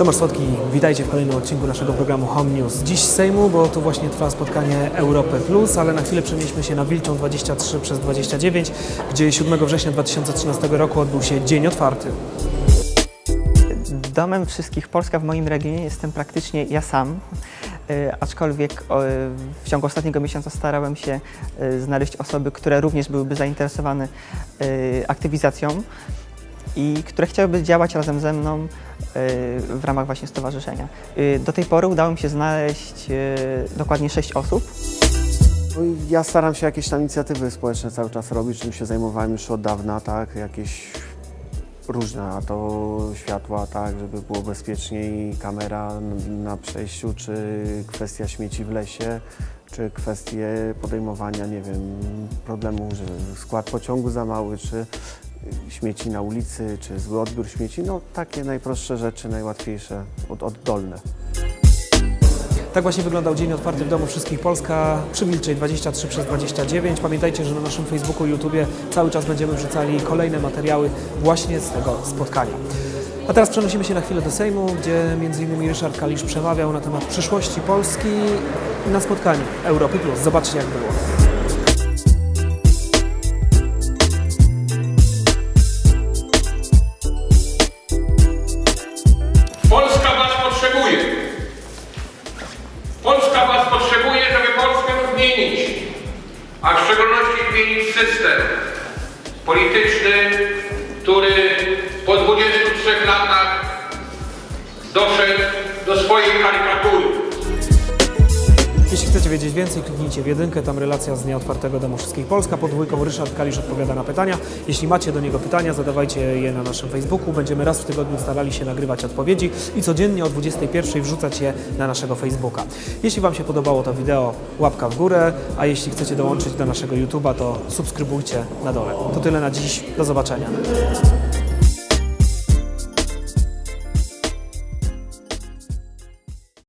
Tomasz Słodki, witajcie w kolejnym odcinku naszego programu Home News. Dziś z Sejmu, bo tu właśnie trwa spotkanie Europę Plus, ale na chwilę przenieśmy się na Wilczą 23 przez 29, gdzie 7 września 2013 roku odbył się Dzień Otwarty. Domem wszystkich Polska w moim regionie jestem praktycznie ja sam, y, aczkolwiek w ciągu ostatniego miesiąca starałem się y, znaleźć osoby, które również byłyby zainteresowane y, aktywizacją i które chciałyby działać razem ze mną w ramach właśnie stowarzyszenia. Y, Do tej pory udało mi się znaleźć y, dokładnie sześć osób. No Ja staram się jakieś tam inicjatywy społeczne cały czas robić, czym się zajmowałem już od dawna, tak, jakieś różne, a to światła, tak, żeby było bezpieczniej, kamera na przejściu, czy kwestia śmieci w lesie, czy kwestie podejmowania, nie wiem, problemu, że skład pociągu za mały, czy śmieci na ulicy, czy zły odbiór śmieci, no takie najprostsze rzeczy, najłatwiejsze, od, oddolne. Tak właśnie wyglądał Dzień Otwarty w Domu Wszystkich Polska przy Wilczej 23 przez 29. Pamiętajcie, że na naszym Facebooku i YouTubie cały czas będziemy wrzucali kolejne materiały właśnie z tego spotkania. A teraz przenosimy się na chwilę do Sejmu, gdzie m.in. Ryszard Kalisz przemawiał na temat przyszłości Polski na spotkaniu Europy Plus. Zobaczcie jak było. Zmienić, a w szczególności zmienić system polityczny, który po 23 latach doszedł do swojej karykatury. Jeśli chcecie wiedzieć więcej, kliknijcie w jedynkę, tam relacja z Dnia Otwartego Domu Wszystkich Polska. Pod dwójką Ryszard Kalisz odpowiada na pytania. Jeśli macie do niego pytania, zadawajcie je na naszym Facebooku. Będziemy raz w tygodniu starali się nagrywać odpowiedzi i codziennie o 21 wrzucać je na naszego Facebooka. Jeśli Wam się podobało to wideo, łapka w górę, a jeśli chcecie dołączyć do naszego YouTube'a, to subskrybujcie na dole. To tyle na dziś. Do zobaczenia.